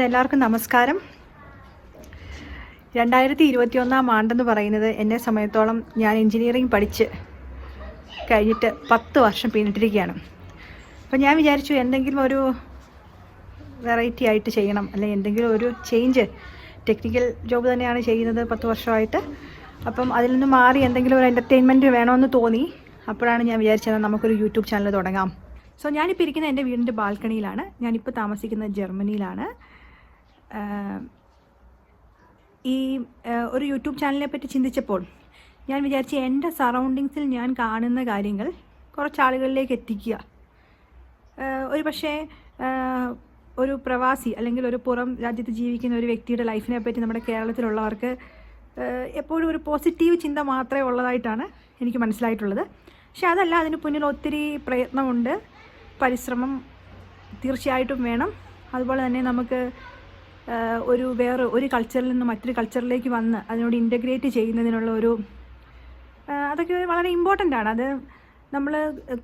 എല്ലാവർക്കും നമസ്കാരം. രണ്ടായിരത്തി ഇരുപത്തി ഒന്നാം ആണ്ടെന്ന് പറയുന്നത് എന്നെ സമയത്തോളം ഞാൻ എൻജിനീയറിംഗ് പഠിച്ച് കഴിഞ്ഞിട്ട് പത്ത് വർഷം പിന്നിട്ടിരിക്കുകയാണ്. അപ്പോൾ ഞാൻ വിചാരിച്ചു എന്തെങ്കിലും ഒരു വെറൈറ്റി ആയിട്ട് ചെയ്യണം. അല്ലെങ്കിൽ എന്തെങ്കിലും ഒരു ചേഞ്ച് ടെക്നിക്കൽ ജോബ് തന്നെയാണ് ചെയ്യുന്നത് പത്ത് വർഷമായിട്ട്. അപ്പം അതിൽ നിന്ന് മാറി എന്തെങ്കിലും ഒരു എന്റർടൈൻമെന്റ് വേണമെന്ന് തോന്നി. അപ്പോഴാണ് ഞാൻ വിചാരിച്ചത് നമുക്കൊരു യൂട്യൂബ് ചാനൽ തുടങ്ങാം. സോ ഞാനിപ്പോൾ ഇരിക്കുന്ന എന്റെ വീടിന്റെ ബാൽക്കണിയിലാണ്. ഞാനിപ്പോൾ താമസിക്കുന്നത് ജർമ്മനിയിലാണ്. ഈ ഒരു യൂട്യൂബ് ചാനലിനെ പറ്റി ചിന്തിച്ചപ്പോൾ ഞാൻ വിചാരിച്ചു എന്റെ സറൗണ്ടിങ്സിൽ ഞാൻ കാണുന്ന കാര്യങ്ങൾ കുറച്ച് ആളുകളിലേക്ക് എത്തിക്കുക ഒരു പക്ഷേ ഒരു പ്രവാസി അല്ലെങ്കിൽ ഒരു പുറം രാജ്യത്ത് ജീവിക്കുന്ന ഒരു വ്യക്തിയുടെ ലൈഫിനെ പറ്റി നമ്മുടെ കേരളത്തിലുള്ളവർക്ക് എപ്പോഴും ഒരു പോസിറ്റീവ് ചിന്ത മാത്രമേ ഉള്ളതായിട്ടാണ് എനിക്ക് മനസ്സിലായിട്ടുള്ളത്. പക്ഷെ അതല്ല അതിന് പിന്നിൽ ഒത്തിരി പ്രയത്നമുണ്ട് പരിശ്രമം തീർച്ചയായിട്ടും വേണം. അതുപോലെ തന്നെ നമുക്ക് ഒരു വേറെ ഒരു കൾച്ചറിൽ നിന്ന് മറ്റൊരു കൾച്ചറിലേക്ക് വന്ന് അതിനോട് ഇന്റഗ്രേറ്റ് ചെയ്യുന്നതിനുള്ള ഒരു അതൊക്കെ വളരെ ഇമ്പോർട്ടന്റ് ആണ്. അത് നമ്മൾ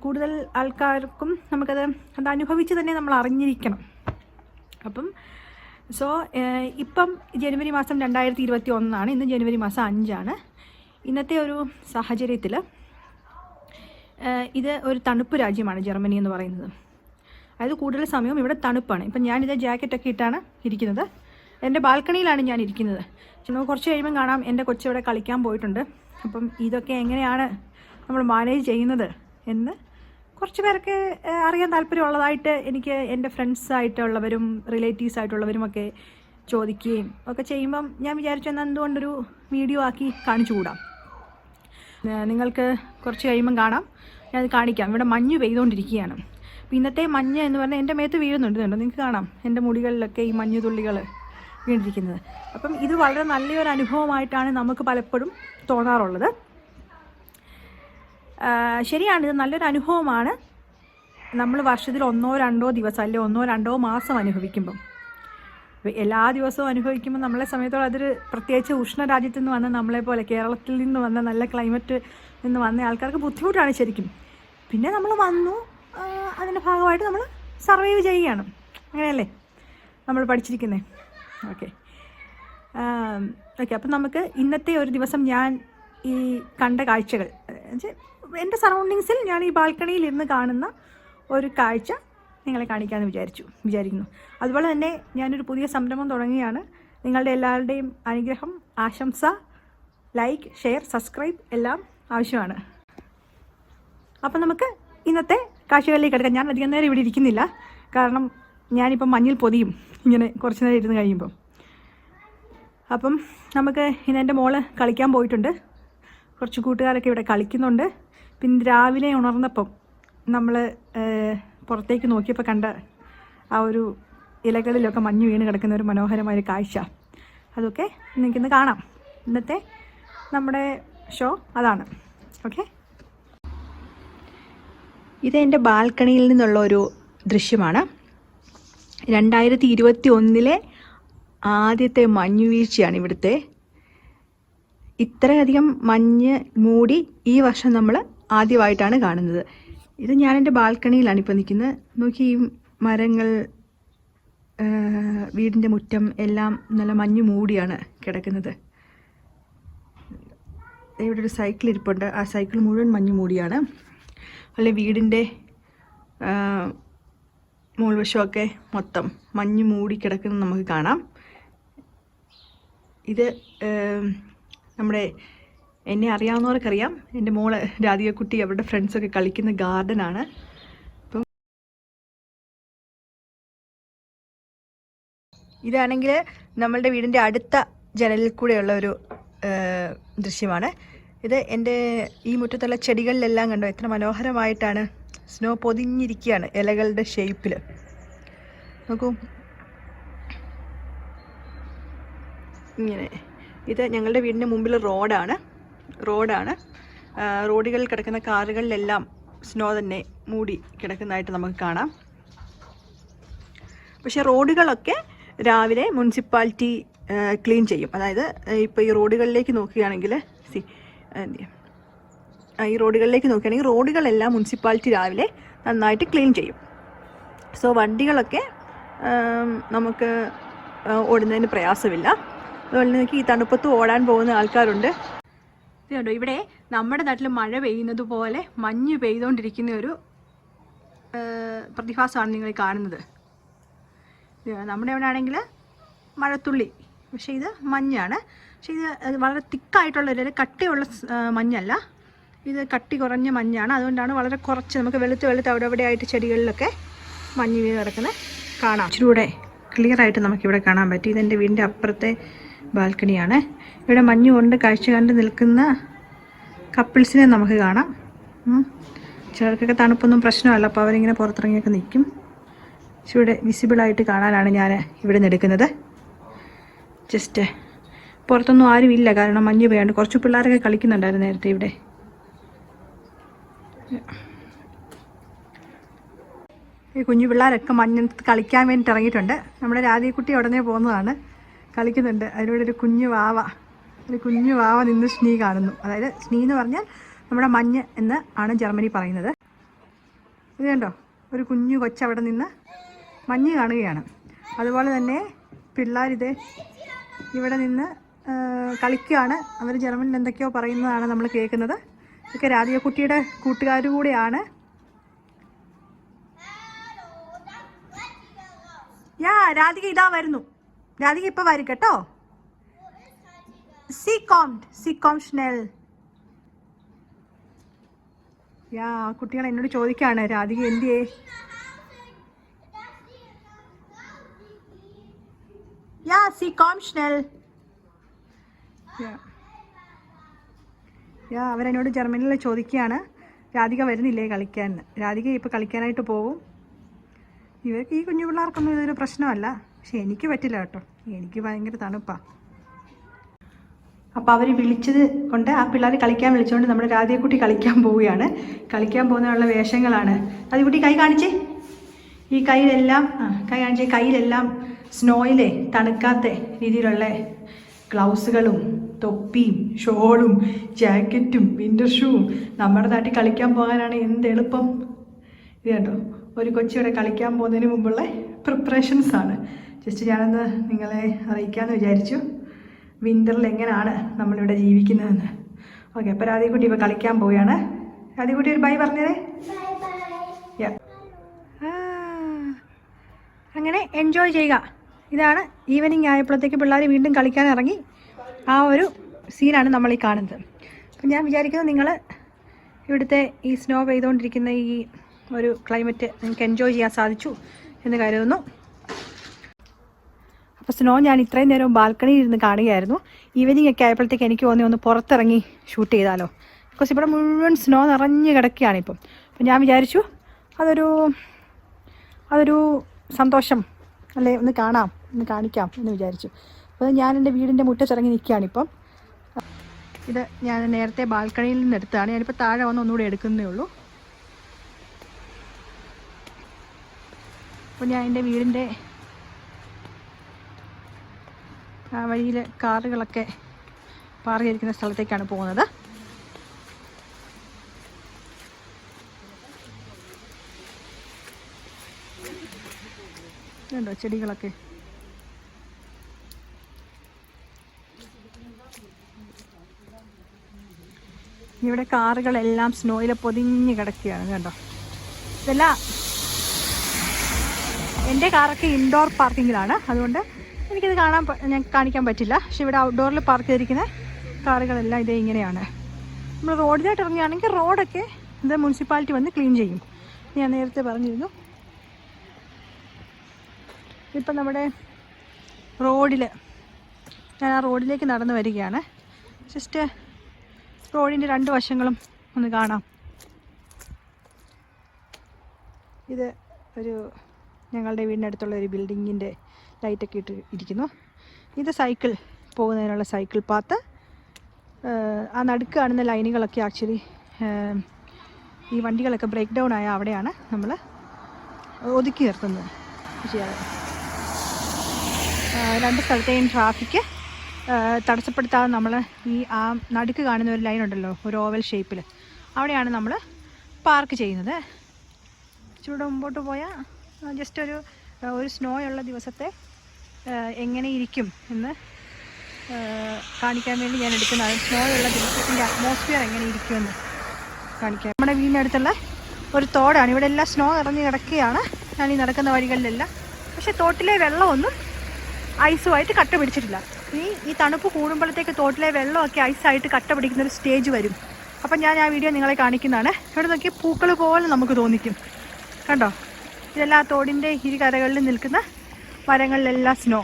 കൂടുതൽ ആൾക്കാർക്കും നമുക്കത് അത് അനുഭവിച്ച് തന്നെ നമ്മൾ അറിഞ്ഞിരിക്കണം. അപ്പം സോ ഇപ്പം ജനുവരി മാസം രണ്ടായിരത്തി ഇരുപത്തി ഒന്നാണ് ഇന്ന് ജനുവരി മാസം അഞ്ചാണ്. ഇന്നത്തെ ഒരു സാഹചര്യത്തിൽ ഇത് ഒരു തണുപ്പ് രാജ്യമാണ് ജർമ്മനി എന്ന് പറയുന്നത്. അതായത് കൂടുതൽ സമയവും ഇവിടെ തണുപ്പാണ്. ഇപ്പം ഞാനിത് ജാക്കറ്റൊക്കെ ഇട്ടാണ് ഇരിക്കുന്നത്. എന്റെ ബാൽക്കണിയിലാണ് ഞാൻ ഇരിക്കുന്നത്. കുറച്ച് കഴിയുമ്പം കാണാം. എന്റെ കൊച്ചിവിടെ കളിക്കാൻ പോയിട്ടുണ്ട്. അപ്പം ഇതൊക്കെ എങ്ങനെയാണ് നമ്മൾ മാനേജ് ചെയ്യുന്നത് എന്ന് കുറച്ച് പേർക്ക് അറിയാൻ താല്പര്യമുള്ളതായിട്ട് എനിക്ക് എന്റെ ഫ്രണ്ട്സ് ആയിട്ടുള്ളവരും റിലേറ്റീവ്സ് ആയിട്ടുള്ളവരും ഒക്കെ ചോദിക്കുകയും ഒക്കെ ചെയ്യുമ്പം ഞാൻ വിചാരിച്ചു എന്നാൽ എന്തുകൊണ്ടൊരു വീഡിയോ ആക്കി കാണിച്ചു കൂടാം. നിങ്ങൾക്ക് കുറച്ച് കഴിയുമ്പം കാണാം. ഞാനത് കാണിക്കാം. ഇവിടെ മഞ്ഞ് പെയ്തുകൊണ്ടിരിക്കുകയാണ്. ഇന്നത്തെ മഞ്ഞ് എന്ന് പറഞ്ഞാൽ എന്റെ മേത്ത് വീഴുന്നുണ്ട് കേട്ടോ. നിങ്ങൾക്ക് കാണാം. എന്റെ മുടികളിലൊക്കെ ഈ മഞ്ഞുതുള്ളികൾ വീണിരിക്കുന്നത്. അപ്പം ഇത് വളരെ നല്ലൊരു അനുഭവമായിട്ടാണ് നമുക്ക് പലപ്പോഴും തോന്നാറുള്ളത്. ശരിയാണ് ഇത് നല്ലൊരു അനുഭവമാണ്. നമ്മൾ വർഷത്തിൽ ഒന്നോ രണ്ടോ ദിവസം അല്ലെങ്കിൽ ഒന്നോ രണ്ടോ മാസം അനുഭവിക്കുമ്പം. എല്ലാ ദിവസവും അനുഭവിക്കുമ്പോൾ നമ്മളെ സമയത്തോളം അതൊരു പ്രത്യേകിച്ച് ഉഷ്ണ രാജ്യത്ത് നിന്ന് വന്ന നമ്മളെ പോലെ കേരളത്തിൽ നിന്ന് വന്ന നല്ല ക്ലൈമറ്റ് നിന്ന് വന്ന ആൾക്കാർക്ക് ബുദ്ധിമുട്ടാണ് ശരിക്കും. പിന്നെ നമ്മൾ വന്നു അതിന്റെ ഭാഗമായിട്ട് നമ്മൾ സർവൈവ് ചെയ്യുകയാണ്. അങ്ങനെയല്ലേ? നമ്മൾ പഠിച്ചിരിക്കുന്നത് ഓക്കെ. ഓക്കെ അപ്പം നമുക്ക് ഇന്നത്തെ ഒരു ദിവസം ഞാൻ ഈ കണ്ട കാഴ്ചകൾ എന്റെ സറൗണ്ടിങ്സിൽ ഞാൻ ഈ ബാൽക്കണിയിൽ ഇരുന്ന് കാണുന്ന ഒരു കാഴ്ച നിങ്ങളെ കാണിക്കാമെന്ന് വിചാരിച്ചു വിചാരിക്കുന്നു. അതുപോലെ തന്നെ ഞാനൊരു പുതിയ സംരംഭം തുടങ്ങിയാണ് നിങ്ങളുടെ എല്ലാവരുടെയും അനുഗ്രഹം ആശംസ ലൈക്ക് ഷെയർ സബ്സ്ക്രൈബ് എല്ലാം ആവശ്യമാണ്. അപ്പം നമുക്ക് ഇന്നത്തെ കാഴ്ചകളിലേക്ക് കിടക്കാം ഞാൻ അധികം നേരം ഇവിടെ ഇരിക്കുന്നില്ല. കാരണം ഞാനിപ്പം മഞ്ഞിൽ പൊതിയും. ഇങ്ങനെ കുറച്ച് നേരം ഇരുന്ന് കഴിയുമ്പം. അപ്പം നമുക്ക് ഇന്ന് എന്റെ മോൾ കളിക്കാൻ പോയിട്ടുണ്ട്. കുറച്ച് കൂട്ടുകാരൊക്കെ ഇവിടെ കളിക്കുന്നുണ്ട്. പിന്നെ രാവിലെ ഉണർന്നപ്പം നമ്മൾ പുറത്തേക്ക് നോക്കിയപ്പോൾ കണ്ട ആ ഒരു ഇലകളിലൊക്കെ മഞ്ഞ് വീണ് കിടക്കുന്ന ഒരു മനോഹരമായൊരു കാഴ്ച. അതൊക്കെ നിങ്ങൾക്കിന്ന് കാണാം. ഇന്നത്തെ നമ്മുടെ ഷോ അതാണ്. ഓക്കെ? ഇത് എന്റെ ബാൽക്കണിയിൽ നിന്നുള്ള ഒരു ദൃശ്യമാണ്. രണ്ടായിരത്തി ഇരുപത്തി ഒന്നിലെ ആദ്യത്തെ മഞ്ഞു വീഴ്ചയാണ് ഇവിടുത്തെ. ഇത്രയധികം മഞ്ഞ് മൂടി ഈ വർഷം നമ്മൾ ആദ്യമായിട്ടാണ് കാണുന്നത്. ഇത് ഞാൻ എന്റെ ബാൽക്കണിയിലാണ് ഇപ്പോൾ നിൽക്കുന്നത്. നോക്കി ഈ മരങ്ങൾ വീടിന്റെ മുറ്റം എല്ലാം നല്ല മഞ്ഞ് മൂടിയാണ് കിടക്കുന്നത്. ഇവിടെ ഒരു സൈക്കിൾ ഇരിപ്പുണ്ട്. ആ സൈക്കിൾ മുഴുവൻ മഞ്ഞ് മൂടിയാണ്. അല്ലെ വീടിന്റെ മുൾവശമൊക്കെ മൊത്തം മഞ്ഞ് കിടക്കുന്ന നമുക്ക് കാണാം. ഇത് നമ്മുടെ എന്നെ അറിയാവുന്നവർക്കറിയാം. എന്റെ മോൾ രാധികക്കുട്ടി അവരുടെ ഫ്രണ്ട്സൊക്കെ കളിക്കുന്ന ഗാർഡനാണ് അപ്പം ഇതാണെങ്കിൽ നമ്മളുടെ വീടിന്റെ അടുത്ത ജനലിൽ കൂടെയുള്ള ഒരു ദൃശ്യമാണ്. ഇത് എന്റെ ഈ മുറ്റത്തുള്ള ചെടികളിലെല്ലാം കണ്ടോ എത്ര മനോഹരമായിട്ടാണ് സ്നോ പൊതിഞ്ഞിരിക്കുകയാണ് ഇലകളുടെ ഷേപ്പിൽ നോക്കൂ. ഇങ്ങനെ. ഇത് ഞങ്ങളുടെ വീടിന്റെ മുമ്പിൽ റോഡാണ്. റോഡാണ്. റോഡുകളിൽ കിടക്കുന്ന കാറുകളിലെല്ലാം സ്നോ തന്നെ മൂടി കിടക്കുന്നതായിട്ട് നമുക്ക് കാണാം. പക്ഷേ റോഡുകളൊക്കെ രാവിലെ മുനിസിപ്പാലിറ്റി ക്ലീൻ ചെയ്യും. അതായത് ഇപ്പോൾ ഈ റോഡുകളിലേക്ക് നോക്കുകയാണെങ്കിൽ ഈ റോഡുകളിലേക്ക് നോക്കുകയാണെങ്കിൽ റോഡുകളെല്ലാം മുനിസിപ്പാലിറ്റി രാവിലെ നന്നായിട്ട് ക്ലീൻ ചെയ്യും. സോ വണ്ടികളൊക്കെ നമുക്ക് ഓടുന്നതിന് പ്രയാസമില്ല. അതുപോലെ നിങ്ങൾക്ക് ഈ തണുപ്പത്ത് ഓടാൻ പോകുന്ന ആൾക്കാരുണ്ട്. ഇത് കണ്ടോ ഇവിടെ നമ്മുടെ നാട്ടിൽ മഴ പെയ്യുന്നത് പോലെ മഞ്ഞ് പെയ്തുകൊണ്ടിരിക്കുന്ന ഒരു പ്രതിഭാസമാണ് നിങ്ങൾ കാണുന്നത്. നമ്മുടെ ഇവിടെ ആണെങ്കിൽ മഴത്തുള്ളി പക്ഷേ ഇത് മഞ്ഞാണ്. പക്ഷേ ഇത് വളരെ തിക്കായിട്ടുള്ള ഒരു കട്ടിയുള്ള മഞ്ഞല്ല. ഇത് കട്ടി കുറഞ്ഞ മഞ്ഞാണ്. അതുകൊണ്ടാണ് വളരെ കുറച്ച് നമുക്ക് വെളുത്ത് വെളുത്ത് അവിടെ അവിടെ ആയിട്ട് ചെടികളിലൊക്കെ മഞ്ഞ് വീണ് കിടക്കുന്നത് കാണാം. ഇച്ചിരി ക്ലിയറായിട്ട് നമുക്കിവിടെ കാണാൻ പറ്റും. ഇതെന്റെ വീടിന്റെ അപ്പുറത്തെ ബാൽക്കണിയാണ്. ഇവിടെ മഞ്ഞ് കൊണ്ട് കാഴ്ച കണ്ട് നിൽക്കുന്ന കപ്പിൾസിനെ നമുക്ക് കാണാം. ചിലർക്കൊക്കെ തണുപ്പൊന്നും പ്രശ്നമല്ല. അപ്പോൾ അവരിങ്ങനെ പുറത്തിറങ്ങിയൊക്കെ നിൽക്കും. ഇവിടെ വിസിബിളായിട്ട് കാണാനാണ് ഞാൻ ഇവിടെ നിന്ന് എടുക്കുന്നത്. ജസ്റ്റ് പുറത്തൊന്നും ആരും ഇല്ല. കാരണം മഞ്ഞ് പെയ്യാണ്ട് കുറച്ച് പിള്ളേരൊക്കെ കളിക്കുന്നുണ്ടായിരുന്നു നേരത്തെ ഇവിടെ. ഈ കുഞ്ഞു പിള്ളേരൊക്കെ മഞ്ഞത്ത് കളിക്കാൻ വേണ്ടിയിട്ട് ഇറങ്ങിയിട്ടുണ്ട്. നമ്മുടെ രാധീക്കുട്ടി ഉടനെ പോകുന്നതാണ്. കളിക്കുന്നുണ്ട്. അതിലൂടെ ഒരു കുഞ്ഞു വാവ ഒരു കുഞ്ഞു വാവ നിന്ന് സ്നീ കാണുന്നു. അതായത് സ്നീ എന്ന് പറഞ്ഞാൽ നമ്മുടെ മഞ്ഞ് എന്ന് ആണ് ജർമ്മനി പറയുന്നത്. ഇത് കണ്ടോ? ഒരു കുഞ്ഞു കൊച്ചവിടെ നിന്ന് മഞ്ഞ് കാണുകയാണ്. അതുപോലെ തന്നെ പിള്ളേരിത് ഇവിടെ നിന്ന് കളിക്കുകയാണ് അവർ ജർമ്മനിൽ എന്തൊക്കെയോ പറയുന്നതാണ് നമ്മൾ കേൾക്കുന്നത്. ഇതൊക്കെ രാധികക്കുട്ടിയുടെ കൂട്ടുകാരുകൂടെയാണ്. യാ രാധിക ഇതാ വരുന്നു. രാധിക ഇപ്പൊ വരും കേട്ടോ. സി കോംഡ് സി കോം യാ കുട്ടികൾ എന്നോട് ചോദിക്കാണ് രാധിക എന്തിയേ യാ സി കോം യാ അവരെന്നോട് ജർമ്മനിയിൽ ചോദിക്കുകയാണ്. രാധിക വരുന്നില്ലേ കളിക്കാൻ? രാധിക ഇപ്പോൾ കളിക്കാനായിട്ട് പോകും ഇവർക്ക് ഈ കുഞ്ഞു പിള്ളേർക്കൊന്നും ഇതൊരു പ്രശ്നമല്ല. പക്ഷെ എനിക്ക് പറ്റില്ല കേട്ടോ. എനിക്ക് ഭയങ്കര തണുപ്പാണ് അപ്പോൾ അവർ വിളിച്ചത് കൊണ്ട് ആ പിള്ളേർ കളിക്കാൻ വിളിച്ചുകൊണ്ട് നമ്മുടെ രാധികക്കുട്ടി കളിക്കാൻ പോവുകയാണ്. കളിക്കാൻ പോകുന്നതിനുള്ള വേഷങ്ങളാണ്. രാധികക്കുട്ടി കൈ കാണിച്ചേ. ഈ കയ്യിലെല്ലാം കൈ കാണിച്ചേ. കയ്യിലെല്ലാം സ്നോയിലെ തണുക്കാത്ത രീതിയിലുള്ള ഗ്ലൗസുകളും തൊപ്പിയും ഷോളും ജാക്കറ്റും വിന്റർ ഷൂവും നമ്മുടെ നാട്ടിൽ കളിക്കാൻ പോകാനാണ് എന്ത് എളുപ്പം? ഇത് കേട്ടോ ഒരു കൊച്ചിയുടെ കളിക്കാൻ പോകുന്നതിന് മുമ്പുള്ള പ്രിപ്പറേഷൻസാണ് ജസ്റ്റ് ഞാനൊന്ന് നിങ്ങളെ അറിയിക്കാമെന്ന് വിചാരിച്ചു. വിന്ററിൽ എങ്ങനെയാണ് നമ്മളിവിടെ ജീവിക്കുന്നതെന്ന്. ഓക്കെ അപ്പോൾ രാധികുട്ടി ഇപ്പോൾ കളിക്കാൻ പോവുകയാണ്. രാധികുട്ടി ഒരു ബൈ പറഞ്ഞതേ അങ്ങനെ എൻജോയ് ചെയ്യുക. ഇതാണ് ഈവനിങ് ആയപ്പോഴത്തേക്ക് പിള്ളേർ വീണ്ടും കളിക്കാൻ ഇറങ്ങി. ആ ഒരു സീനാണ് നമ്മൾ ഈ കാണുന്നത്. അപ്പം ഞാൻ വിചാരിക്കുന്നു നിങ്ങൾ ഇവിടുത്തെ ഈ സ്നോ പെയ്തുകൊണ്ടിരിക്കുന്ന ഈ ഒരു ക്ലൈമറ്റ് നിങ്ങൾക്ക് എൻജോയ് ചെയ്യാൻ സാധിച്ചു എന്ന് കരുതുന്നു. അപ്പോൾ സ്നോ ഞാൻ ഇത്രയും നേരം ബാൽക്കണിയിൽ ഇരുന്ന് കാണുകയായിരുന്നു. ഈവനിങ് ഒക്കെ ആയപ്പോഴത്തേക്ക് എനിക്ക് തോന്നി ഒന്ന് പുറത്തിറങ്ങി ഷൂട്ട് ചെയ്താലോ. ബിക്കോസ് ഇവിടെ മുഴുവൻ സ്നോ നിറഞ്ഞ് കിടക്കുകയാണ് ഇപ്പം. അപ്പം ഞാൻ വിചാരിച്ചു അതൊരു അതൊരു സന്തോഷം. അല്ലേ ഒന്ന് കാണാം ഒന്ന് കാണിക്കാം എന്ന് വിചാരിച്ചു. അപ്പോൾ ഞാൻ എന്റെ വീടിന്റെ മുറ്റത്തിറങ്ങി നിൽക്കുകയാണിപ്പം ഇത് ഞാൻ നേരത്തെ ബാൽക്കണിയിൽ നിന്ന് എടുത്തതാണ്. ഞാനിപ്പോൾ താഴെ വന്ന് ഒന്നുകൂടെ എടുക്കുന്നേ ഉള്ളൂ. അപ്പോൾ ഞാൻ എന്റെ വീടിന്റെ ആ വഴിയിൽ കാറുകളൊക്കെ പാറിയിരിക്കുന്ന സ്ഥലത്തേക്കാണ് പോകുന്നത്. ണ്ടോ ചെടികളൊക്കെ? ഇവിടെ കാറുകളെല്ലാം സ്നോയിൽ പൊതിഞ്ഞ് കിടക്കുകയാണ് കേട്ടോ. ഇതല്ല എന്റെ കാറൊക്കെ ഇൻഡോർ പാർക്കിങ്ങിലാണ് അതുകൊണ്ട് എനിക്കിത് കാണാൻ ഞാൻ കാണിക്കാൻ പറ്റില്ല. പക്ഷെ ഇവിടെ ഔട്ട്ഡോറിൽ പാർക്ക് ചെയ്തിരിക്കുന്ന കാറുകളെല്ലാം ഇതേ ഇങ്ങനെയാണ്. നമ്മൾ റോഡിലോട്ട് ഇറങ്ങുകയാണെങ്കിൽ റോഡൊക്കെ ഇത് മുനിസിപ്പാലിറ്റി വന്ന് ക്ലീൻ ചെയ്യും. ഞാൻ നേരത്തെ പറഞ്ഞിരുന്നു. ഇപ്പം നമ്മുടെ റോഡിൽ ഞാൻ ആ റോഡിലേക്ക് നടന്നു വരികയാണ്. ജസ്റ്റ് റോഡിന്റെ രണ്ട് വശങ്ങളും ഒന്ന് കാണാം. ഇത് ഒരു ഞങ്ങളുടെ വീടിനടുത്തുള്ള ഒരു ബിൽഡിങ്ങിന്റെ ലൈറ്റൊക്കെ ഇട്ട് ഇരിക്കുന്നു. ഇത് സൈക്കിൾ പോകുന്നതിനുള്ള സൈക്കിൾ പാത്ത് ആ നടുക്ക് കാണുന്ന ലൈനുകളൊക്കെ ആക്ച്വലി ഈ വണ്ടികളൊക്കെ ബ്രേക്ക് ഡൗൺ ആയ അവിടെയാണ് നമ്മൾ ഒതുക്കി നിർത്തുന്നത്. രണ്ട് സ്ഥലത്തെയും ട്രാഫിക്ക് തടസ്സപ്പെടുത്താതെ നമ്മൾ ഈ ആ നടുക്ക് കാണുന്ന ഒരു ലൈൻ ഉണ്ടല്ലോ ഒരു ഓവൽ ഷേപ്പിൽ അവിടെയാണ് നമ്മൾ പാർക്ക് ചെയ്യുന്നത്. ചൂട് മുമ്പോട്ട് പോയാൽ ജസ്റ്റ് ഒരു ഒരു സ്നോയുള്ള ദിവസത്തെ എങ്ങനെ ഇരിക്കും എന്ന് കാണിക്കാൻ വേണ്ടി ഞാൻ എടുക്കുന്ന സ്നോയുള്ള ദിവസത്തിന്റെ അറ്റ്മോസ്ഫിയർ എങ്ങനെ ഇരിക്കുമെന്ന് കാണിക്കാം. നമ്മുടെ വീടിനടുത്തുള്ള ഒരു തോടാണ്. ഇവിടെ എല്ലാം സ്നോ ഇറങ്ങി കിടക്കുകയാണ്. ഞാൻ ഈ നടക്കുന്ന വഴികളിലെല്ലാം. പക്ഷേ തോട്ടിലെ വെള്ളമൊന്നും ഐസുമായിട്ട് കട്ട പിടിച്ചിട്ടില്ല ഈ ഈ തണുപ്പ് കൂടുമ്പോഴത്തേക്ക് തോട്ടിലെ വെള്ളമൊക്കെ ഐസായിട്ട് കട്ട പിടിക്കുന്ന ഒരു സ്റ്റേജ് വരും. അപ്പം ഞാൻ ആ വീഡിയോ നിങ്ങളെ കാണിക്കുന്നതാണ്. ഇവിടെ നോക്കി പൂക്കൾ പോലെ നമുക്ക് തോന്നിക്കും. കണ്ടോ? ഇതെല്ലാം ആ തോടിന്റെ ഇരു കരകളിൽ നിൽക്കുന്ന മരങ്ങളിലെല്ലാം സ്നോ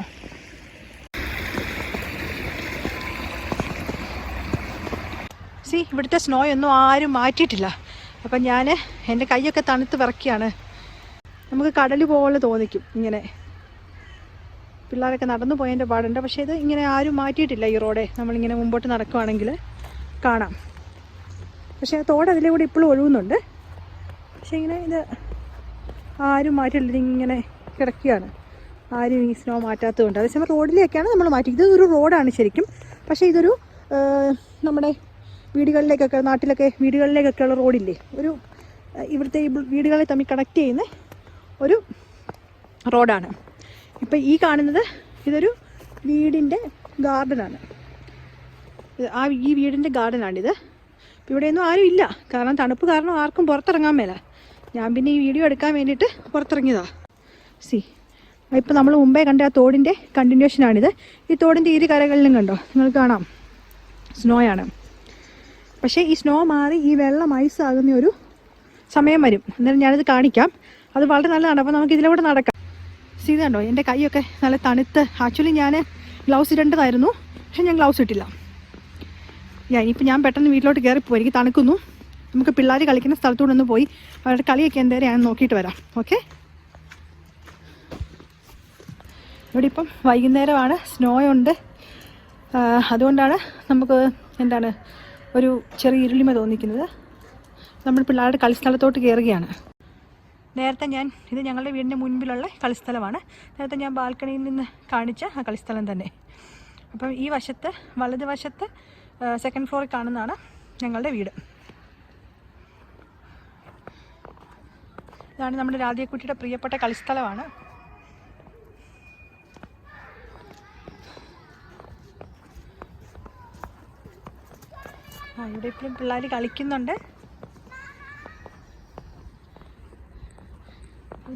സി ഇവിടുത്തെ സ്നോയൊന്നും ആരും മാറ്റിയിട്ടില്ല. അപ്പം ഞാൻ എന്റെ കൈയൊക്കെ തണുത്ത് വിറക്കുകയാണ് നമുക്ക് കടൽ പോലെ തോന്നിക്കും ഇങ്ങനെ. പിള്ളേരൊക്കെ നടന്നു പോയതിന്റെ പാടുണ്ട്. പക്ഷേ ഇത് ഇങ്ങനെ ആരും മാറ്റിയിട്ടില്ല ഈ റോഡെ. നമ്മളിങ്ങനെ മുമ്പോട്ട് നടക്കുവാണെങ്കിൽ കാണാം. പക്ഷേ തോട് അതിലൂടെ ഇപ്പോഴും ഒഴുകുന്നുണ്ട്. പക്ഷേ ഇങ്ങനെ ഇത് ആരും മാറ്റിയില്ല ഇങ്ങനെ കിടക്കുകയാണ്. ആരും ഈ സ്നോ മാറ്റാത്തതുകൊണ്ട്. അതേസമയം റോഡിലേക്കാണ് നമ്മൾ മാറ്റി. ഇത് ഒരു റോഡാണ് ശരിക്കും. പക്ഷേ ഇതൊരു നമ്മുടെ വീടുകളിലേക്കൊക്കെ നാട്ടിലൊക്കെ വീടുകളിലേക്കൊക്കെയുള്ള റോഡില്ലേ. ഒരു ഇവിടുത്തെ വീടുകളെ തമ്മിൽ കണക്ട് ചെയ്യുന്ന ഒരു റോഡാണ്. ഇപ്പം ഈ കാണുന്നത് ഇതൊരു വീടിന്റെ ഗാർഡനാണ് ആ ഈ വീടിന്റെ ഗാർഡനാണിത് ഇപ്പം ഇവിടെയൊന്നും ആരും ഇല്ല. കാരണം തണുപ്പ് കാരണം ആർക്കും പുറത്തിറങ്ങാൻ മേല. ഞാൻ പിന്നെ ഈ വീഡിയോ എടുക്കാൻ വേണ്ടിയിട്ട് പുറത്തിറങ്ങിയതാ. സി ഇപ്പം നമ്മൾ മുമ്പേ കണ്ട ആ തോടിന്റെ കണ്ടിന്യൂഷനാണിത് ഈ തോടിന്റെ ഇരു കരകളിലും കണ്ടോ? നിങ്ങൾക്ക് കാണാം. സ്നോയാണ് പക്ഷേ ഈ സ്നോ മാറി ഈ വെള്ളം ഐസ് ആകുന്ന ഒരു സമയം വരും. എന്നാലും ഞാനിത് കാണിക്കാം. അത് വളരെ നല്ലതാണ്. അപ്പോൾ നമുക്ക് ഇതിലൂടെ നടക്കാം. ഇത് കണ്ടോ എന്റെ കൈയൊക്കെ നല്ല തണുത്ത്. ആക്ച്വലി ഞാൻ ഗ്ലൗസ് ഇടേണ്ടതായിരുന്നു. പക്ഷെ ഞാൻ ഗ്ലൗസ് ഇട്ടില്ല. ഞാൻ ഇനിയിപ്പോൾ ഞാൻ പെട്ടെന്ന് വീട്ടിലോട്ട് കയറിപ്പോയി എനിക്ക് തണുക്കുന്നു. നമുക്ക് പിള്ളേർ കളിക്കുന്ന സ്ഥലത്തൂടെ ഒന്ന് പോയി. അവരുടെ കളിയൊക്കെ എന്തേരെയാണെന്ന് നോക്കിയിട്ട് വരാം. ഓക്കെ ഇവിടെ ഇപ്പം വൈകുന്നേരമാണ്. സ്നോ ഉണ്ട്. അതുകൊണ്ടാണ് നമുക്ക് എന്താണ് ഒരു ചെറിയ ഇരുളിമ തോന്നിക്കുന്നത്. നമ്മൾ പിള്ളേരുടെ കളിസ്ഥലത്തോട്ട് കയറുകയാണ്. നേരത്തെ ഞാൻ ഇത് ഞങ്ങളുടെ വീടിന്റെ മുൻപിലുള്ള കളിസ്ഥലമാണ്. നേരത്തെ ഞാൻ ബാൽക്കണിയിൽ നിന്ന് കാണിച്ച ആ കളിസ്ഥലം തന്നെ. അപ്പം ഈ വശത്ത് വലത് വശത്ത് സെക്കൻഡ് ഫ്ലോറിൽ കാണുന്നതാണ് ഞങ്ങളുടെ വീട്. ഇതാണ് നമ്മുടെ രാധേക്കുട്ടിയുടെ പ്രിയപ്പെട്ട കളിസ്ഥലമാണ്. ആ ഇവിടെ ഇപ്പോഴും പിള്ളേർ കളിക്കുന്നുണ്ട്.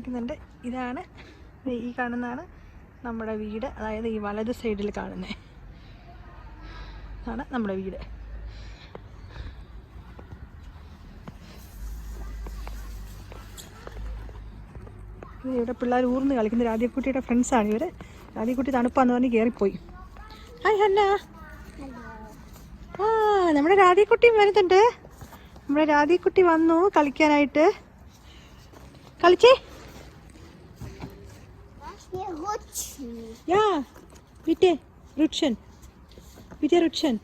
കളിക്കുന്നുണ്ട് ഇതാണ് ഈ കാണുന്നതാണ് നമ്മുടെ വീട്. അതായത് ഈ വലത് സൈഡിൽ കാണുന്നത് ഇതാണ് നമ്മുടെ വീട്. ഇവിടെ പിള്ളേർ ഊർന്ന് കളിക്കുന്ന രാധേക്കുട്ടിയുടെ ഫ്രണ്ട്സാണ് ഇവർ രാധിക്കുട്ടി തണുപ്പാന്ന് പറഞ്ഞ് കയറിപ്പോയി ആ നമ്മുടെ രാധിക്കുട്ടിയും വരുന്നുണ്ട്. നമ്മുടെ രാധിക്കുട്ടി വന്നു കളിക്കാനായിട്ട്. കളിച്ചേ. യാ വിറ്റേ രുക്ഷൻ. വിറ്റേ രുക്ഷൻ.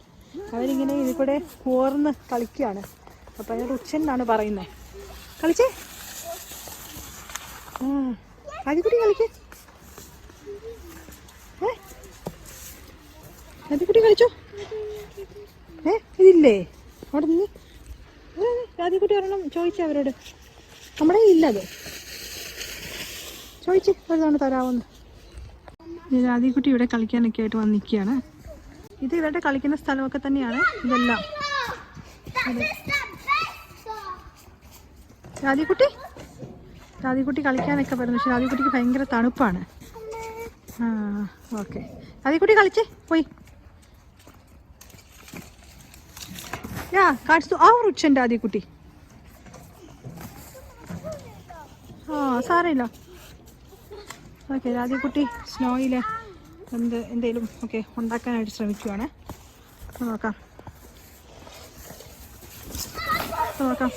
അവരിങ്ങനെ ഇതിൽ കൂടെ കോർന്ന് കളിക്കുകയാണ്. അപ്പം അതിന് രുക്ഷൻ എന്നാണ് പറയുന്നത്. കളിച്ചേ? ആ ആദ്യക്കുട്ടി കളിക്കേ. ഏ? കളിച്ചോ? ഏ ഇതില്ലേ? അവിടെ നിന്ന് രാധിക്കുട്ടി ഒരെണ്ണം ചോദിച്ചു അവരോട്. നമ്മുടെ ഇല്ലത് ചോദിച്ച് ഒരു തവണ തരാമെന്ന് രാധിക്കുട്ടി ഇവിടെ കളിക്കാനൊക്കെ ആയിട്ട് വന്ന് നിൽക്കുകയാണ് ഇത് ഇവരുടെ കളിക്കുന്ന സ്ഥലമൊക്കെ തന്നെയാണ്. ഇതെല്ലാം. രാധികുട്ടി? രാധിക്കുട്ടി കളിക്കാനൊക്കെ വരുന്നു. പക്ഷെ രാധിക്കുട്ടിക്ക് ഭയങ്കര തണുപ്പാണ്. ആ ഓക്കെ. രാധിക്കുട്ടി കളിച്ചേ. പോയി. യാ കാണിച്ചു ആ റുച്ചൻ രാധികുട്ടി. ആ സാരമില്ല. ഓക്കെ രാധിക്കുട്ടി സ്നോയിൽ എന്ത് എന്തെങ്കിലും ഒക്കെ ഉണ്ടാക്കാനായിട്ട് ശ്രമിക്കുവാണ്. നോക്കാം. നോക്കാം.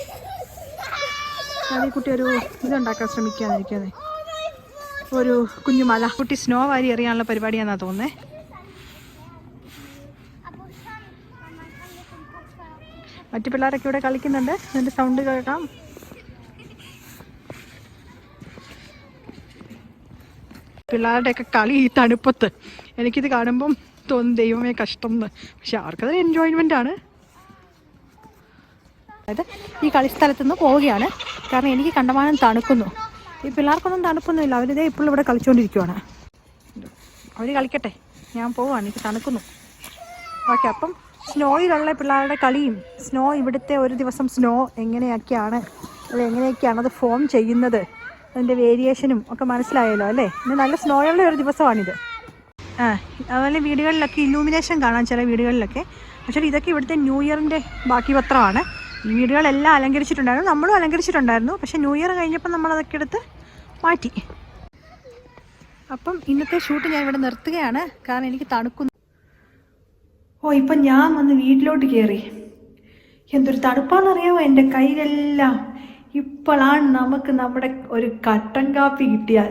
രാധിക്കുട്ടി ഒരു ഇതുണ്ടാക്കാൻ ശ്രമിക്കാന്നിരിക്കുന്നത് ഒരു കുഞ്ഞുമല. കുട്ടി സ്നോ വാരി എറിയാനുള്ള പരിപാടിയാണെന്നാണ് തോന്നുന്നത് മറ്റു പിള്ളേരൊക്കെ ഇവിടെ കളിക്കുന്നുണ്ട്. അതിന്റെ സൗണ്ട് കേൾക്കാം. പിള്ളേരുടെയൊക്കെ കളി ഈ തണുപ്പത്ത്. എനിക്കിത് കാണുമ്പം തോന്നും ദൈവമേ കഷ്ടം എന്ന് പക്ഷെ അവർക്കതൊരു എൻജോയ്മെന്റ് ആണ്. അതായത് ഈ കളിസ്ഥലത്ത് നിന്ന് പോവുകയാണ്. കാരണം എനിക്ക് കണ്ടമാനം തണുക്കുന്നു. ഈ പിള്ളേർക്കൊന്നും തണുപ്പൊന്നുമില്ല. അവരിതേ ഇപ്പോഴും ഇവിടെ കളിച്ചുകൊണ്ടിരിക്കുവാണ് അവർ കളിക്കട്ടെ. ഞാൻ പോവാണ്. എനിക്ക് തണുക്കുന്നു. ഓക്കെ അപ്പം സ്നോയിലുള്ള പിള്ളേരുടെ കളിയും സ്നോ ഇവിടുത്തെ ഒരു ദിവസം സ്നോ എങ്ങനെയൊക്കെയാണ് എങ്ങനെയൊക്കെയാണ് അത് ഫോം ചെയ്യുന്നത്? അതിന്റെ വേരിയേഷനും ഒക്കെ മനസ്സിലായല്ലോ അല്ലേ? ഇന്ന് നല്ല സ്നോയുള്ള ഒരു ദിവസമാണിത്. ആ അതുപോലെ വീടുകളിലൊക്കെ ഇലൂമിനേഷൻ കാണാം ചില വീടുകളിലൊക്കെ. പക്ഷേ ഇതൊക്കെ ഇവിടുത്തെ ന്യൂ ഇയറിന്റെ ബാക്കി പത്രമാണ്. ഈ വീടുകളെല്ലാം അലങ്കരിച്ചിട്ടുണ്ടായിരുന്നു. നമ്മളും അലങ്കരിച്ചിട്ടുണ്ടായിരുന്നു. പക്ഷേ ന്യൂ ഇയർ കഴിഞ്ഞപ്പോൾ നമ്മൾ അതൊക്കെ എടുത്ത് മാറ്റി. അപ്പം ഇന്നത്തെ ഷൂട്ട് ഞാൻ ഇവിടെ നിർത്തുകയാണ്. കാരണം എനിക്ക് തണുക്കുന്നു. ഓ ഇപ്പം ഞാൻ വന്ന് വീട്ടിലോട്ട് കയറി എന്തൊരു തണുപ്പാണെന്നറിയാമോ എന്റെ കയ്യിലെല്ലാം ഇപ്പോഴാണ് നമുക്ക് നമ്മുടെ ഒരു കട്ടൻ കാപ്പി കിട്ടിയാൽ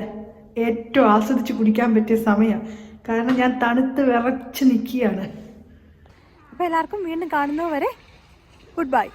ഏറ്റവും ആസ്വദിച്ച് കുടിക്കാൻ പറ്റിയ സമയം. കാരണം ഞാൻ തണുത്ത് വിറച്ച് നിൽക്കുകയാണ്. അപ്പോൾ എല്ലാവർക്കും വീണ്ടും കാണുന്നവരെ ഗുഡ് ബൈ.